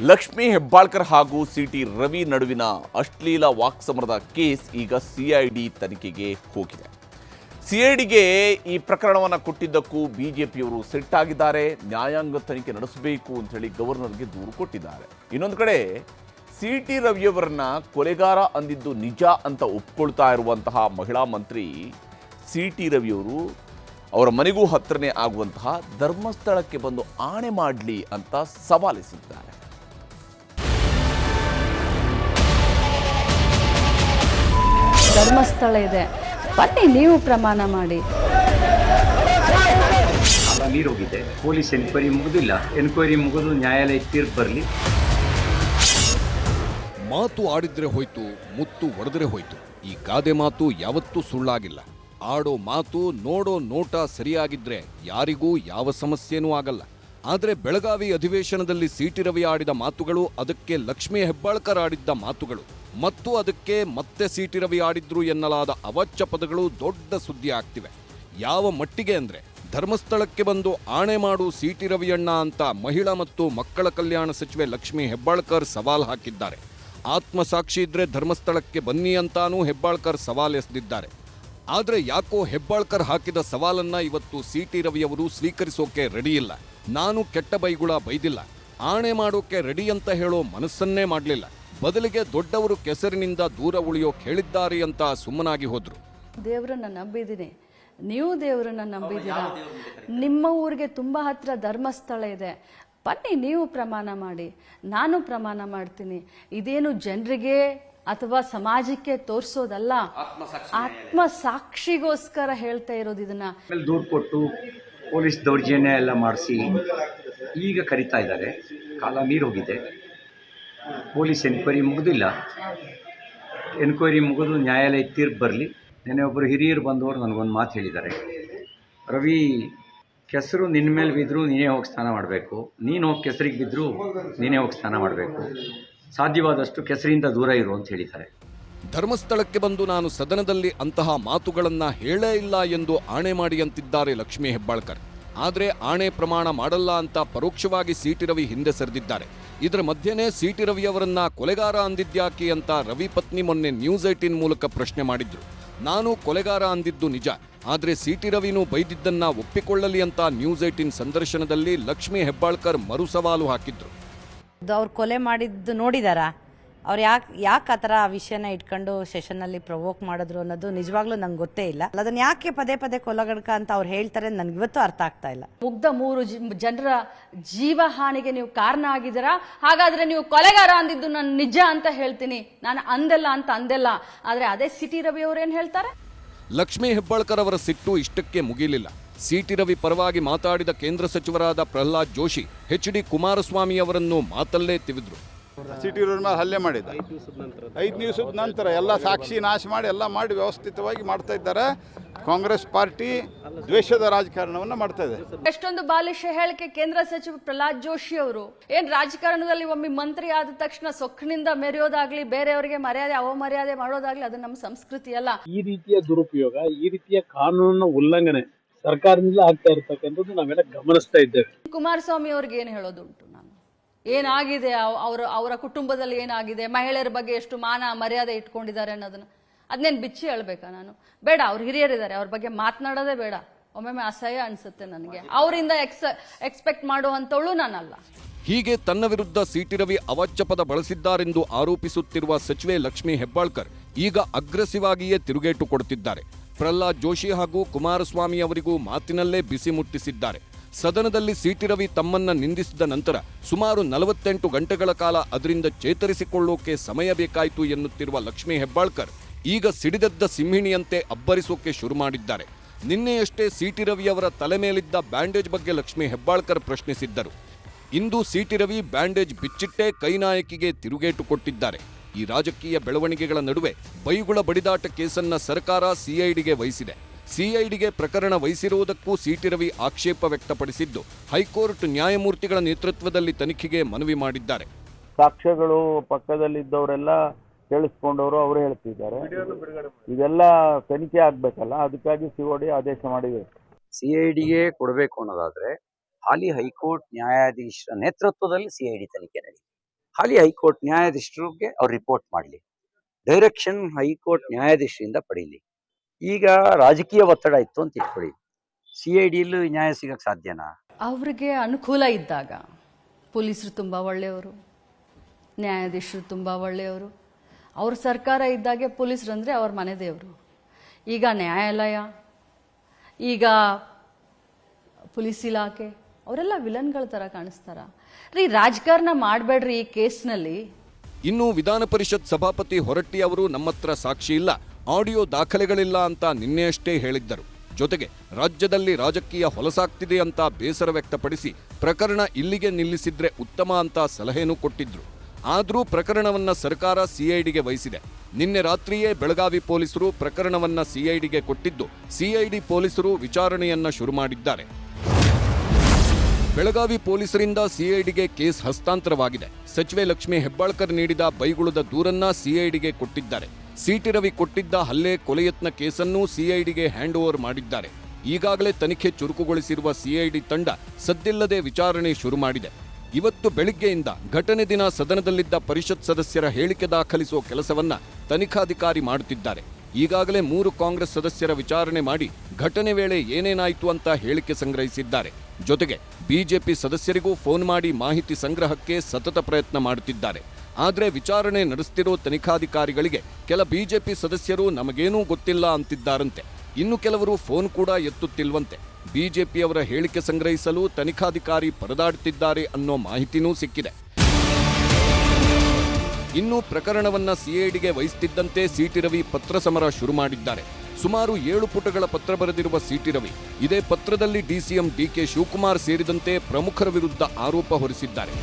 ಲಕ್ಷ್ಮೀ ಹೆಬ್ಬಾಳ್ಕರ್ ಹಾಗೂ ಸಿಟಿ ರವಿ ನಡುವಿನ ಅಶ್ಲೀಲ ವಾಕ್ಸಮರದ ಕೇಸ್ ಈಗ ಸಿಐಡಿ ತನಿಖೆಗೆ ಹೋಗಿದೆ. ಸಿಐಡಿಗೆ ಈ ಪ್ರಕರಣವನ್ನು ಕೊಟ್ಟಿದ್ದಕ್ಕೂ ಬಿಜೆಪಿಯವರು ಆಗಿದ್ದಾರೆ ನ್ಯಾಯಾಂಗ ತನಿಖೆ ನಡೆಸಬೇಕು ಅಂತ ಹೇಳಿ ಗವರ್ನರ್ಗೆ ದೂರು ಕೊಟ್ಟಿದ್ದಾರೆ. ಇನ್ನೊಂದು ಕಡೆ ಸಿ ಟಿ ರವಿಯವರನ್ನ ಕೊಲೆಗಾರ ಅಂದಿದ್ದು ನಿಜ ಅಂತ ಒಪ್ಕೊಳ್ತಾ ಇರುವಂತಹ ಮಹಿಳಾ ಮಂತ್ರಿ ಸಿ ಟಿ ರವಿಯವರು ಅವರ ಮನೆಗೂ ಹತ್ತಿರನೇ ಆಗುವಂತಹ ಧರ್ಮಸ್ಥಳಕ್ಕೆ ಬಂದು ಆಣೆ ಮಾಡಲಿ ಅಂತ ಸವಾಲಿಸಿದ್ದಾರೆ ಧರ್ಮಸ್ಥಳ ಇದೆ. ಬನ್ನಿ ನೀವು ಪ್ರಮಾಣ ಮಾಡಿ. ನೀರೋಗಿದೆ. ಪೊಲೀಸ್ ಎನ್ಕ್ವೈರಿ ಮುಗಿದಿಲ್ಲ. ಎನ್ಕ್ವೈರಿ ಮುಗಿದು ನ್ಯಾಯಾಲಯ ತೀರ್ಪು ಬರಲಿ. ಮಾತು ಆಡಿದ್ರೆ ಹೋಯ್ತು ಮುತ್ತು ಒಡೆದ್ರೆ ಹೋಯ್ತು. ಈ ಗಾದೆ ಮಾತು ಯಾವತ್ತೂ ಸುಳ್ಳಾಗಿಲ್ಲ. ಆಡೋ ಮಾತು ನೋಡೋ ನೋಟ ಸರಿಯಾಗಿದ್ರೆ ಯಾರಿಗೂ ಯಾವ ಸಮಸ್ಯೆನೂ ಆಗಲ್ಲ. ಆದರೆ ಬೆಳಗಾವಿ ಅಧಿವೇಶನದಲ್ಲಿ ಸಿಟಿ ರವಿ ಆಡಿದ ಮಾತುಗಳು ಅದಕ್ಕೆ ಲಕ್ಷ್ಮೀ ಹೆಬ್ಬಾಳ್ಕರ್ ಆಡಿದ್ದ ಮಾತುಗಳು. ಮತ್ತು ಅದಕ್ಕೆ ಮತ್ತೆ ಸಿಟಿ ರವಿ ಆಡಿದ್ರು ಎನ್ನಲಾದ ಅವಚ್ಚ ಪದಗಳು ದೊಡ್ಡ ಸುದ್ದಿ ಆಗ್ತಿವೆ. ಯಾವ ಮಟ್ಟಿಗೆ ಅಂದ್ರೆ, ಧರ್ಮಸ್ಥಳಕ್ಕೆ ಬಂದು ಆಣೆ ಮಾಡು ಸಿಟಿ ರವಿಯಣ್ಣ ಅಂತ ಮಹಿಳಾ ಮತ್ತು ಮಕ್ಕಳ ಕಲ್ಯಾಣ ಸಚಿವೆ ಲಕ್ಷ್ಮಿ ಹೆಬ್ಬಾಳ್ಕರ್ ಸವಾಲ್ ಹಾಕಿದ್ದಾರೆ. ಆತ್ಮಸಾಕ್ಷಿ ಇದ್ರೆ ಧರ್ಮಸ್ಥಳಕ್ಕೆ ಬನ್ನಿ ಅಂತಾನೂ ಹೆಬ್ಬಾಳ್ಕರ್ ಸವಾಲ್ ಎಸೆದಿದ್ದಾರೆ. ಆದರೆ ಯಾಕೋ ಹೆಬ್ಬಾಳ್ಕರ್ ಹಾಕಿದ ಸವಾಲನ್ನ ಇವತ್ತು ಸಿಟಿ ರವಿಯವರು ಸ್ವೀಕರಿಸೋಕೆ ರೆಡಿ ಇಲ್ಲ. ನಾನು ಕೆಟ್ಟ ಬೈಗುಳ ಬೈದಿಲ್ಲ. ಆಣೆ ಮಾಡೋಕೆ ರೆಡಿ ಅಂತ ಹೇಳೋ ಮನಸ್ಸನ್ನೇ ಮಾಡಲಿಲ್ಲ. ಬದಲಿಗೆ ದೊಡ್ಡವರು ಕೆಸರಿನಿಂದ ದೂರ ಉಳಿಯೋಕೆ ಹೇಳಿದ್ದಾರೆ ಅಂತ ಸುಮ್ಮನಾಗಿ ಹೋದ್ರು. ದೇವರನ್ನ ನಂಬಿದ್ದೀನಿ. ನೀವು ದೇವರನ್ನ ನಂಬಿದ್ದೀರಾ? ನಿಮ್ಮ ಊರಿಗೆ ತುಂಬ ಹತ್ರ ಧರ್ಮಸ್ಥಳ ಇದೆ. ಬನ್ನಿ ನೀವು ಪ್ರಮಾಣ ಮಾಡಿ. ನಾನು ಪ್ರಮಾಣ ಮಾಡ್ತೀನಿ. ಇದೇನು ಜನರಿಗೆ ಅಥವಾ ಸಮಾಜಕ್ಕೆ ತೋರಿಸೋದಲ್ಲ? ಆತ್ಮ ಸಾಕ್ಷಿಗೋಸ್ಕರ ಹೇಳ್ತಾ ಇರೋದು ಇದನ್ನ. ದೂರು ಕೊಟ್ಟು ಪೊಲೀಸ್ ದೌರ್ಜನ್ಯ ಎಲ್ಲ ಮಾಡಿಸಿ ಈಗ ಕರಿತಾ ಇದ್ದಾರೆ. ಕಾಲ ಮೀರೋಗಿದೆ ಪೊಲೀಸ್ ಎನ್ಕ್ವೈರಿ ಮುಗಿದಿಲ್ಲ. ಎನ್ಕ್ವೈರಿ ಮುಗಿದು ನ್ಯಾಯಾಲಯ ತೀರ್ಪು ಬರಲಿ. ನೆನೆ ಒಬ್ಬರು ಹಿರಿಯರು ಬಂದವರು ನನಗೊಂದು ಮಾತು ಹೇಳಿದ್ದಾರೆ. ರವಿ, ಕೆಸರು ನಿನ್ನ ಮೇಲೆ ಬಿದ್ದರೂ ನೀನೇ ಹೋಗಿ ಸ್ನಾನ ಮಾಡಬೇಕು. ನೀನು ಹೋಗಿ ಕೆಸರಿಗೆ ಬಿದ್ದರೂ ನೀನೇ ಹೋಗಿ ಸ್ನಾನ ಮಾಡಬೇಕು. ಸಾಧ್ಯವಾದಷ್ಟು ಕೆಸರಿಂದ ದೂರ ಇರು ಅಂತ ಹೇಳಿದ್ದಾರೆ. ಧರ್ಮಸ್ಥಳಕ್ಕೆ ಬಂದು ನಾನು ಸದನದಲ್ಲಿ ಅಂತಹ ಮಾತುಗಳನ್ನು ಹೇಳೇ ಇಲ್ಲ ಎಂದು ಆಣೆ ಮಾಡಿ ಅಂತಿದ್ದಾರೆ ಲಕ್ಷ್ಮೀ ಹೆಬ್ಬಾಳ್ಕರ್. ಆದ್ರೆ ಆಣೆ ಪ್ರಮಾಣ ಮಾಡಲ್ಲ ಅಂತ ಪರೋಕ್ಷವಾಗಿ ಸಿ ಟಿ ರವಿ ಹಿಂದೆ ಸರಿದಿದ್ದಾರೆ. ಇದರ ಮಧ್ಯೆನೇ ಸಿಟಿ ರವಿ ಅವರನ್ನ ಕೊಲೆಗಾರ ಅಂದಿದ್ಯಾಕೆ ಅಂತ ರವಿ ಪತ್ನಿ ಮೊನ್ನೆ ನ್ಯೂಸ್ ಏಟಿನ್ ಮೂಲಕ ಪ್ರಶ್ನೆ ಮಾಡಿದ್ರು. ನಾನು ಕೊಲೆಗಾರ ಅಂದಿದ್ದು ನಿಜ, ಆದರೆ ಸಿ ಟಿ ರವಿನೂ ಬೈದಿದ್ದನ್ನ ಒಪ್ಪಿಕೊಳ್ಳಲಿ ಅಂತ ನ್ಯೂಸ್ ಏಟಿನ್ ಸಂದರ್ಶನದಲ್ಲಿ ಲಕ್ಷ್ಮೀ ಹೆಬ್ಬಾಳ್ಕರ್ ಮರು ಸವಾಲು ಹಾಕಿದ್ರು. ಅವ್ರು ಕೊಲೆ ಮಾಡಿದ್ದು ನೋಡಿದಾರಾ? ಅವ್ರು ಯಾಕೆ ಯಾಕೆ ಆ ಥರ ಆ ವಿಷಯನ ಇಟ್ಕೊಂಡು ಸೆಷನ್ನಲ್ಲಿ ಪ್ರವೋಕ್ ಮಾಡಿದ್ರು ಅನ್ನೋದು ನಿಜವಾಗ್ಲೂ ನಂಗೆ ಗೊತ್ತೇ ಇಲ್ಲ. ಅದನ್ನ ಯಾಕೆ ಪದೇ ಪದೇ ಕೊಲಗಡ್ಕ ಅಂತ ಅವ್ರು ಹೇಳ್ತಾರೆ ನನ್ಗೆ ಇವತ್ತು ಅರ್ಥ ಆಗ್ತಾ ಇಲ್ಲ. ಮುಗ್ಧ ಮೂರು ಜಿ- ಜನರ ಜೀವ ಹಾನಿಗೆ ನೀವು ಕಾರಣ ಆಗಿದ್ದೀರ? ಹಾಗಾದ್ರೆ ನೀವು ಕೊಲೆಗಾರ ಅಂದಿದ್ದು ನಾನು ನಿಜ ಅಂತ ಹೇಳ್ತೀನಿ. ನಾನು ಅಂದಲ್ಲ ಅಂತ ಅಂದೆಲ್ಲ. ಆದರೆ ಅದೇ ಸಿಟಿ ರವಿ ಅವ್ರು ಏನು ಹೇಳ್ತಾರೆ? ಲಕ್ಷ್ಮೀ ಹೆಬ್ಬಾಳ್ಕರ್ ಅವರ ಸಿಟ್ಟು ಇಷ್ಟಕ್ಕೆ ಮುಗಿಲಿಲ್ಲ. ಸಿಟಿ ರವಿ ಪರವಾಗಿ ಮಾತಾಡಿದ ಕೇಂದ್ರ ಸಚಿವರಾದ ಪ್ರಹ್ಲಾದ್ ಜೋಶಿ ಎಚ್ ಡಿ ಕುಮಾರಸ್ವಾಮಿ ಅವರನ್ನು ಮಾತಲ್ಲೇ ತಿವಿದ್ರು. ಸಿಟಿ ರೋಡ್ ಮೇಲೆ ಹಲ್ಲೆ ಮಾಡಿದ್ದ. ಐದು ದಿವಸದ ನಂತರ. ಎಲ್ಲ ಸಾಕ್ಷಿ ನಾಶ ಮಾಡಿ ಎಲ್ಲ ಮಾಡಿ ವ್ಯವಸ್ಥಿತವಾಗಿ ಮಾಡ್ತಾ ಇದ್ದಾರೆ. ಕಾಂಗ್ರೆಸ್ ಪಾರ್ಟಿ ದ್ವೇಷದ ರಾಜಕಾರಣವನ್ನು ಮಾಡ್ತಾ ಇದೆ. ಎಷ್ಟೊಂದು ಬಾಲಿಶ ಹೇಳಿಕೆ ಕೇಂದ್ರ ಸಚಿವ ಪ್ರಹ್ಲಾದ್ ಜೋಶಿ ಅವರು. ಏನ್ ರಾಜಕಾರಣದಲ್ಲಿ ಒಮ್ಮೆ ಮಂತ್ರಿ ಆದ ತಕ್ಷಣ ಸೊಕ್ಕಿನಿಂದ ಮೆರೆಯೋದಾಗ್ಲಿ ಬೇರೆಯವರಿಗೆ ಮರ್ಯಾದೆ ಅವಮರ್ಯಾದೆ ಮಾಡೋದಾಗ್ಲಿ ಅದು ನಮ್ಮ ಸಂಸ್ಕೃತಿ ಅಲ್ಲ. ಈ ರೀತಿಯ ದುರುಪಯೋಗ ಈ ರೀತಿಯ ಕಾನೂನಿನ ಉಲ್ಲಂಘನೆ ಸರ್ಕಾರದಿಂದ ಆಗ್ತಾ ಇರತಕ್ಕಂಥದ್ದು ನಾವೆಲ್ಲ ಗಮನಿಸ್ತಾ ಇದ್ದೇವೆ. ಕುಮಾರಸ್ವಾಮಿ ಅವ್ರಿಗೆ ಏನು ಹೇಳೋದುಂಟು ಏನಾಗಿದೆ? ಅವ್- ಅವರ ಅವರ ಕುಟುಂಬದಲ್ಲಿ ಏನಾಗಿದೆ? ಮಹಿಳೆಯರ ಬಗ್ಗೆ ಎಷ್ಟು ಮಾನ ಮರ್ಯಾದೆ ಇಟ್ಕೊಂಡಿದ್ದಾರೆ ಅನ್ನೋದನ್ನ. ಅದನ್ನೇನು ಬಿಚ್ಚಿ ಹೇಳ್ಬೇಕಾ ನಾನು? ಬೇಡ, ಅವ್ರು ಹಿರಿಯರಿದ್ದಾರೆ. ಅವ್ರ ಬಗ್ಗೆ ಮಾತನಾಡೋದೇ ಬೇಡ. ಒಮ್ಮೊಮ್ಮೆ ಅಸಹ್ಯ ಅನ್ಸುತ್ತೆ ನನಗೆ. ಅವರಿಂದ ಎಕ್ಸ್ ಎಕ್ಸ್ಪೆಕ್ಟ್ ಮಾಡುವಂಥವಳು ನಾನಲ್ಲ. ಹೀಗೆ ತನ್ನ ವಿರುದ್ಧ ಸಿಟಿ ರವಿ ಅವಾಚ್ಯ ಪದ ಬಳಸಿದ್ದಾರೆಂದು ಆರೋಪಿಸುತ್ತಿರುವ ಸಚಿವೆ ಲಕ್ಷ್ಮಿ ಹೆಬ್ಬಾಳ್ಕರ್ ಈಗ ಅಗ್ರೆಸಿವ್ ಆಗಿಯೇ ತಿರುಗೇಟು ಕೊಡುತ್ತಿದ್ದಾರೆ ಪ್ರಹ್ಲಾದ್ ಜೋಶಿ ಹಾಗೂ ಕುಮಾರಸ್ವಾಮಿ ಅವರಿಗೂ ಮಾತಿನಲ್ಲೇ ಬಿಸಿ ಮುಟ್ಟಿಸಿದ್ದಾರೆ. ಸದನದಲ್ಲಿ ಸಿಟಿ ರವಿ ತಮ್ಮನ್ನ ನಿಂದಿಸಿದ ನಂತರ ಸುಮಾರು ನಲವತ್ತೆಂಟು ಗಂಟೆಗಳ ಕಾಲ ಅದರಿಂದ ಚೇತರಿಸಿಕೊಳ್ಳೋಕೆ ಸಮಯ ಬೇಕಾಯಿತು ಎನ್ನುತ್ತಿರುವ ಲಕ್ಷ್ಮೀ ಹೆಬ್ಬಾಳ್ಕರ್ ಈಗ ಸಿಡಿದದ್ದ ಸಿಂಹಿಣಿಯಂತೆ ಅಬ್ಬರಿಸೋಕೆ ಶುರು ಮಾಡಿದ್ದಾರೆ. ನಿನ್ನೆಯಷ್ಟೇ ಸಿಟಿ ರವಿ ಅವರ ತಲೆ ಮೇಲಿದ್ದ ಬ್ಯಾಂಡೇಜ್ ಬಗ್ಗೆ ಲಕ್ಷ್ಮೀ ಹೆಬ್ಬಾಳ್ಕರ್ ಪ್ರಶ್ನಿಸಿದ್ದರು. ಇಂದು ಸಿಟಿ ರವಿ ಬ್ಯಾಂಡೇಜ್ ಬಿಚ್ಚಿಟ್ಟೇ ಕೈನಾಯಕಿಗೆ ತಿರುಗೇಟು ಕೊಟ್ಟಿದ್ದಾರೆ. ಈ ರಾಜಕೀಯ ಬೆಳವಣಿಗೆಗಳ ನಡುವೆ ಬೈಗುಳ ಬಡಿದಾಟ ಕೇಸನ್ನ ಸರ್ಕಾರ ಸಿಐಡಿಗೆ ವಹಿಸಿದೆ. ಸಿಐಡಿಗೆ ಪ್ರಕರಣ ವಹಿಸಿರುವುದಕ್ಕೂ ಸಿಟಿ ರವಿ ಆಕ್ಷೇಪ ವ್ಯಕ್ತಪಡಿಸಿದ್ದು ಹೈಕೋರ್ಟ್ ನ್ಯಾಯಮೂರ್ತಿಗಳ ನೇತೃತ್ವದಲ್ಲಿ ತನಿಖೆಗೆ ಮನವಿ ಮಾಡಿದ್ದಾರೆ. ಸಾಕ್ಷ್ಯಗಳು ಪಕ್ಕದಲ್ಲಿದ್ದವರೆಲ್ಲ ಕೇಳಿಸ್ಕೊಂಡವರು ಅವರು ಹೇಳ್ತಿದ್ದಾರೆ. ಇದೆಲ್ಲ ತನಿಖೆ ಆಗ್ಬೇಕಲ್ಲ ಅದಕ್ಕಾಗಿ ಸಿಒಡಿ ಆದೇಶ ಮಾಡಿದೆ. ಸಿಐಡಿಗೆ ಕೊಡಬೇಕು ಅನ್ನೋದಾದ್ರೆ ಹಾಲಿ ಹೈಕೋರ್ಟ್ ನ್ಯಾಯಾಧೀಶರ ನೇತೃತ್ವದಲ್ಲಿ ಸಿಐಡಿ ತನಿಖೆ ನಡೆಯಿತು ಹಾಲಿ ಹೈಕೋರ್ಟ್ ನ್ಯಾಯಾಧೀಶರಿಗೆ ಅವ್ರು ರಿಪೋರ್ಟ್ ಮಾಡಲಿ. ಡೈರೆಕ್ಷನ್ ಹೈಕೋರ್ಟ್ ನ್ಯಾಯಾಧೀಶರಿಂದ ಪಡೀಲಿ. ಈಗ ರಾಜಕೀಯ ಒತ್ತಡ ಇತ್ತು ಅಂತ ಇಟ್ಕೊಳ್ಳಿ ಸಿ ಐ ಡಿಯಲ್ಲೂ ನ್ಯಾಯ ಸಿಗಕ್ಕೆ ಸಾಧ್ಯನಾ? ಅವ್ರಿಗೆ ಅನುಕೂಲ ಇದ್ದಾಗ ಪೊಲೀಸರು ತುಂಬ ಒಳ್ಳೆಯವರು ನ್ಯಾಯಾಧೀಶರು ತುಂಬ ಒಳ್ಳೆಯವರು. ಅವ್ರ ಸರ್ಕಾರ ಇದ್ದಾಗೆ ಪೊಲೀಸರು ಅಂದರೆ ಅವ್ರ ಮನೆ ದೇವರು. ಈಗ ನ್ಯಾಯಾಲಯ ಈಗ ಪೊಲೀಸ್ ಇಲಾಖೆ ಅವರೆಲ್ಲ ವಿಲನ್ಗಳ ಥರ ಕಾಣಿಸ್ತಾರ. ರೀ ರಾಜಕಾರಣ ಮಾಡಬೇಡ್ರಿ ಈ ಕೇಸ್ನಲ್ಲಿ. ಇನ್ನು ವಿಧಾನ ಪರಿಷತ್ ಸಭಾಪತಿ ಹೊರಟ್ಟಿ ಅವರು ನಮ್ಮತ್ರ ಸಾಕ್ಷಿ ಇಲ್ಲ. ಆಡಿಯೋ ದಾಖಲೆಗಳಿಲ್ಲ ಅಂತ ನಿನ್ನೆಯಷ್ಟೇ ಹೇಳಿದ್ದರು. ಜೊತೆಗೆ ರಾಜ್ಯದಲ್ಲಿ ರಾಜಕೀಯ ಹೊಲಸಾಗ್ತಿದೆ ಅಂತ ಬೇಸರ ವ್ಯಕ್ತಪಡಿಸಿ ಪ್ರಕರಣ ಇಲ್ಲಿಗೆ ನಿಲ್ಲಿಸಿದ್ರೆ ಉತ್ತಮ ಅಂತ ಸಲಹೆನೂ ಕೊಟ್ಟಿದ್ರು. ಆದರೂ ಪ್ರಕರಣವನ್ನ ಸರ್ಕಾರ ಸಿಐಡಿಗೆ ವಹಿಸಿದೆ. ನಿನ್ನೆ ರಾತ್ರಿಯೇ ಬೆಳಗಾವಿ ಪೊಲೀಸರು ಪ್ರಕರಣವನ್ನ ಸಿಐಡಿಗೆ ಕೊಟ್ಟಿದ್ದು ಸಿಐಡಿ ಪೊಲೀಸರು ವಿಚಾರಣೆಯನ್ನ ಶುರು ಮಾಡಿದ್ದಾರೆ. ಬೆಳಗಾವಿ ಪೊಲೀಸರಿಂದ ಸಿಐಡಿಗೆ ಕೇಸ್ ಹಸ್ತಾಂತರವಾಗಿದೆ. ಸಚಿವೆ ಲಕ್ಷ್ಮೀ ಹೆಬ್ಬಾಳ್ಕರ್ ನೀಡಿದ ಬೈಗುಳದ ದೂರನ್ನ ಸಿಐಡಿಗೆ ಕೊಟ್ಟಿದ್ದಾರೆ. ಸಿಟಿ ರವಿ ಕೊಟ್ಟಿದ್ದ ಹಲ್ಲೆ ಕೊಲೆಯತ್ನ ಕೇಸನ್ನು ಸಿಐಡಿಗೆ ಹ್ಯಾಂಡ್ ಓವರ್ ಮಾಡಿದ್ದಾರೆ. ಈಗಾಗಲೇ ತನಿಖೆ ಚುರುಕುಗೊಳಿಸಿರುವ ಸಿಐಡಿ ತಂಡ ಸದ್ದಿಲ್ಲದೆ ವಿಚಾರಣೆ ಶುರು ಮಾಡಿದೆ. ಇವತ್ತು ಬೆಳಿಗ್ಗೆಯಿಂದ ಘಟನೆ ದಿನ ಸದನದಲ್ಲಿದ್ದ ಪರಿಷತ್ ಸದಸ್ಯರ ಹೇಳಿಕೆ ದಾಖಲಿಸುವ ಕೆಲಸವನ್ನ ತನಿಖಾಧಿಕಾರಿ ಮಾಡುತ್ತಿದ್ದಾರೆ. ಈಗಾಗಲೇ ಮೂರು ಕಾಂಗ್ರೆಸ್ ಸದಸ್ಯರ ವಿಚಾರಣೆ ಮಾಡಿ ಘಟನೆ ವೇಳೆ ಏನೇನಾಯಿತು ಅಂತ ಹೇಳಿಕೆ ಸಂಗ್ರಹಿಸಿದ್ದಾರೆ. ಜೊತೆಗೆ ಬಿಜೆಪಿ ಸದಸ್ಯರಿಗೂ ಫೋನ್ ಮಾಡಿ ಮಾಹಿತಿ ಸಂಗ್ರಹಕ್ಕೆ ಸತತ ಪ್ರಯತ್ನ ಮಾಡುತ್ತಿದ್ದಾರೆ. ಆದರೆ ವಿಚಾರಣೆ ನಡೆಸ್ತಿರೋ ತನಿಖಾಧಿಕಾರಿಗಳಿಗೆ ಕೆಲ ಬಿಜೆಪಿ ಸದಸ್ಯರು ನಮಗೇನೂ ಗೊತ್ತಿಲ್ಲ ಅಂತಿದ್ದಾರಂತೆ. ಇನ್ನು ಕೆಲವರು ಫೋನ್ ಕೂಡ ಎತ್ತುತ್ತಿಲ್ವಂತೆ. ಬಿಜೆಪಿಯವರ ಹೇಳಿಕೆ ಸಂಗ್ರಹಿಸಲು ತನಿಖಾಧಿಕಾರಿ ಪರದಾಡುತ್ತಿದ್ದಾರೆ ಅನ್ನೋ ಮಾಹಿತಿನೂ ಸಿಕ್ಕಿದೆ. ಇನ್ನು ಪ್ರಕರಣವನ್ನ ಸಿಐಡಿಗೆ ವಹಿಸುತ್ತಿದ್ದಂತೆ ಸಿಟಿ ರವಿ ಪತ್ರ ಸಮರ ಶುರು ಮಾಡಿದ್ದಾರೆ. ಸುಮಾರು ಏಳು ಪುಟಗಳ ಪತ್ರ ಬರೆದಿರುವ ಸಿಟಿ ರವಿ, ಇದೇ ಪತ್ರದಲ್ಲಿ ಡಿಸಿಎಂ ಡಿಕೆ ಶಿವಕುಮಾರ್ ಸೇರಿದಂತೆ ಪ್ರಮುಖರ ವಿರುದ್ಧ ಆರೋಪ ಹೊರಿಸಿದ್ದಾರೆ.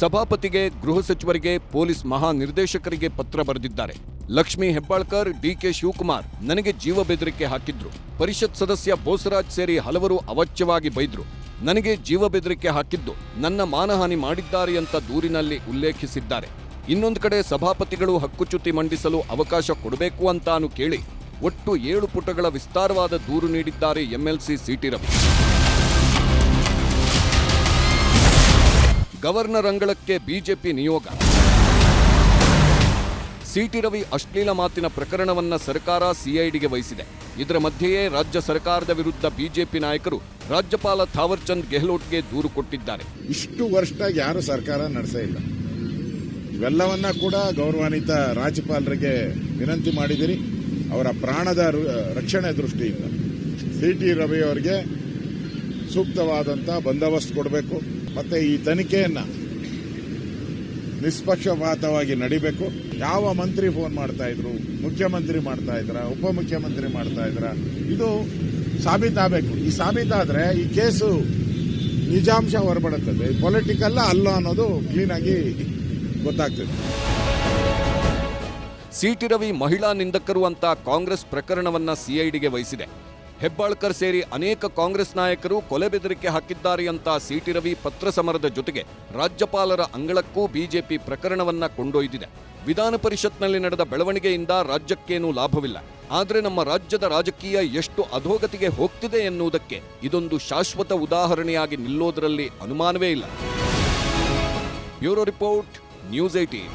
ಸಭಾಪತಿಗೆ, ಗೃಹ ಸಚಿವರಿಗೆ, ಪೊಲೀಸ್ ಮಹಾನಿರ್ದೇಶಕರಿಗೆ ಪತ್ರ ಬರೆದಿದ್ದಾರೆ. ಲಕ್ಷ್ಮೀ ಹೆಬ್ಬಾಳ್ಕರ್, ಡಿಕೆ ಶಿವಕುಮಾರ್ ನನಗೆ ಜೀವ ಬೆದರಿಕೆ ಹಾಕಿದ್ರು. ಪರಿಷತ್ ಸದಸ್ಯ ಬೋಸರಾಜ್ ಸೇರಿ ಹಲವರು ಅವಚ್ಯವಾಗಿ ಬೈದ್ರು. ನನಗೆ ಜೀವ ಬೆದರಿಕೆ ಹಾಕಿದ್ದು ನನ್ನ ಮಾನಹಾನಿ ಮಾಡಿದ್ದಾರೆ ಅಂತ ದೂರಿನಲ್ಲಿ ಉಲ್ಲೇಖಿಸಿದ್ದಾರೆ. ಇನ್ನೊಂದು ಕಡೆ ಸಭಾಪತಿಗಳು ಹಕ್ಕುಚ್ಯುತಿ ಮಂಡಿಸಲು ಅವಕಾಶ ಕೊಡಬೇಕು ಅಂತಾನು ಕೇಳಿ ಒಟ್ಟು ಏಳು ಪುಟಗಳ ವಿಸ್ತಾರವಾದ ದೂರು ನೀಡಿದ್ದಾರೆ ಎಂಎಲ್ಸಿ ಸಿಟಿ ರವಿ. ಗವರ್ನರ್ ಅಂಗಳಕ್ಕೆ ಬಿಜೆಪಿ ನಿಯೋಗ. ಸಿಟಿ ರವಿ ಅಶ್ಲೀಲ ಮಾತಿನ ಪ್ರಕರಣವನ್ನ ಸರ್ಕಾರ ಸಿಐಡಿಗೆ ವಹಿಸಿದೆ. ಇದರ ಮಧ್ಯೆಯೇ ರಾಜ್ಯ ಸರ್ಕಾರದ ವಿರುದ್ಧ ಬಿಜೆಪಿ ನಾಯಕರು ರಾಜ್ಯಪಾಲ ಥಾವರ್ಚಂದ್ ಗೆಹ್ಲೋಟ್ಗೆ ದೂರು ಕೊಟ್ಟಿದ್ದಾರೆ. ಇಷ್ಟು ವರ್ಷದಾಗ ಯಾರು ಸರ್ಕಾರ ನಡೆಸೇ ಇಲ್ಲ. ಇವೆಲ್ಲವನ್ನ ಕೂಡ ಗೌರವಾನ್ವಿತ ರಾಜ್ಯಪಾಲರಿಗೆ ವಿನಂತಿ ಮಾಡಿದಿರಿ. ಅವರ ಪ್ರಾಣದ ರಕ್ಷಣೆ ದೃಷ್ಟಿಯಿಂದ. ಸಿಟಿ ರವಿ ಅವರಿಗೆ ಸೂಕ್ತವಾದಂಥ ಬಂದೋಬಸ್ತ್ ಕೊಡಬೇಕು. ಮತ್ತೆ ಈ ತನಿಖೆಯನ್ನ ನಿಷ್ಪಕ್ಷಪಾತವಾಗಿ ನಡಿಬೇಕು. ಯಾವ ಮಂತ್ರಿ ಫೋನ್ ಮಾಡ್ತಾ ಇದ್ರು, ಮುಖ್ಯಮಂತ್ರಿ ಮಾಡ್ತಾ ಇದ್ರ, ಉಪಮುಖ್ಯಮಂತ್ರಿ ಮಾಡ್ತಾ ಇದ್ರ, ಇದು ಸಾಬೀತಾಗಬೇಕು. ಈ ಸಾಬೀತಾದ್ರೆ ಈ ಕೇಸು ನಿಜಾಂಶ ಹೊರಬಡುತ್ತದೆ. ಪೊಲಿಟಿಕಲ್ಲ ಅಲ್ಲ ಅನ್ನೋದು ಕ್ಲೀನ್ ಆಗಿ ಗೊತ್ತಾಗ್ತದೆ. ಸಿಟಿ ರವಿ ಮಹಿಳಾ ನಿಂದಕರು ಅಂತ ಕಾಂಗ್ರೆಸ್ ಪ್ರಕರಣವನ್ನ ಸಿಐಡಿಗೆ ವಹಿಸಿದೆ. ಹೆಬ್ಬಾಳ್ಕರ್ ಸೇರಿ ಅನೇಕ ಕಾಂಗ್ರೆಸ್ ನಾಯಕರು ಕೊಲೆ ಬೆದರಿಕೆ ಹಾಕಿದ್ದಾರೆ ಅಂತ ಸಿಟಿ ರವಿ ಪತ್ರ ಸಮರದ ಜೊತೆಗೆ ರಾಜ್ಯಪಾಲರ ಅಂಗಳಕ್ಕೂ ಬಿಜೆಪಿ ಪ್ರಕರಣವನ್ನ ಕೊಂಡೊಯ್ದಿದೆ. ವಿಧಾನ ಪರಿಷತ್ನಲ್ಲಿ ನಡೆದ ಬೆಳವಣಿಗೆಯಿಂದ ರಾಜ್ಯಕ್ಕೇನೂ ಲಾಭವಿಲ್ಲ. ಆದರೆ ನಮ್ಮ ರಾಜ್ಯದ ರಾಜಕೀಯ ಎಷ್ಟು ಅಧೋಗತಿಗೆ ಹೋಗ್ತಿದೆ ಎನ್ನುವುದಕ್ಕೆ ಇದೊಂದು ಶಾಶ್ವತ ಉದಾಹರಣೆಯಾಗಿ ನಿಲ್ಲೋದರಲ್ಲಿ ಅನುಮಾನವೇ ಇಲ್ಲ. Bureau report, news eighteen